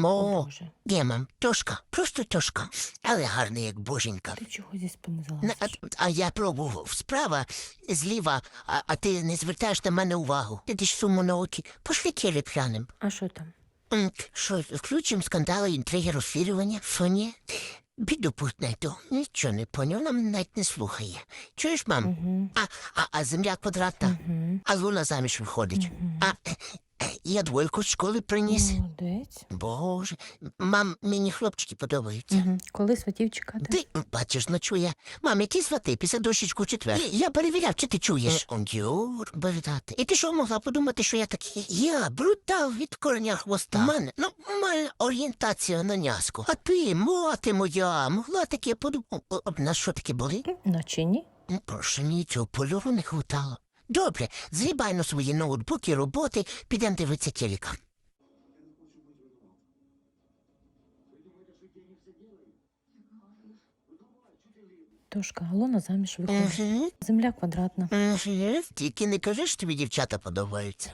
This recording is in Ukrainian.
Мамо, Боже, є, мам, тошка, просто тошка, але гарний, як боженька. ти чого зі спини На- залазиш? А, а я пробував справа, зліва, а, а ти не звертаєш на мене увагу. Ти ж суму на окі. Пошли телеп'яним. А що там? М, Що, включимо скандали, інтриги, розслідування? Що ні? Біду путнету. Нічого не поняв, нам навіть не слухає. Чуєш, мам? А, а, а земля квадратна, а луна заміж виходить. А е, я двойку з школи приніс. Молодець. Боже, мам, мені хлопчики подобаються. Угу. Коли сватів чекати? Ти бачиш, ночує. Мам, які свати після дощечку четвер. Я перевіряв, чи ти чуєш. Юр, бردати. І ти що могла подумати, що я такий? Я брутал від кореня хвоста. Мене нормальна орієнтація на няску. А ти, мати моя, могла таке подумати. На що таке були? Наче ні. Ну, Прошу, нічого, польору не хватало. Добре, зрібай на свої ноутбуки, роботи, підемо дивитися телека. Тошка, Галона заміж виходить. Угу. Земля квадратна. Угу. Тільки не кажи, що тобі дівчата подобаються.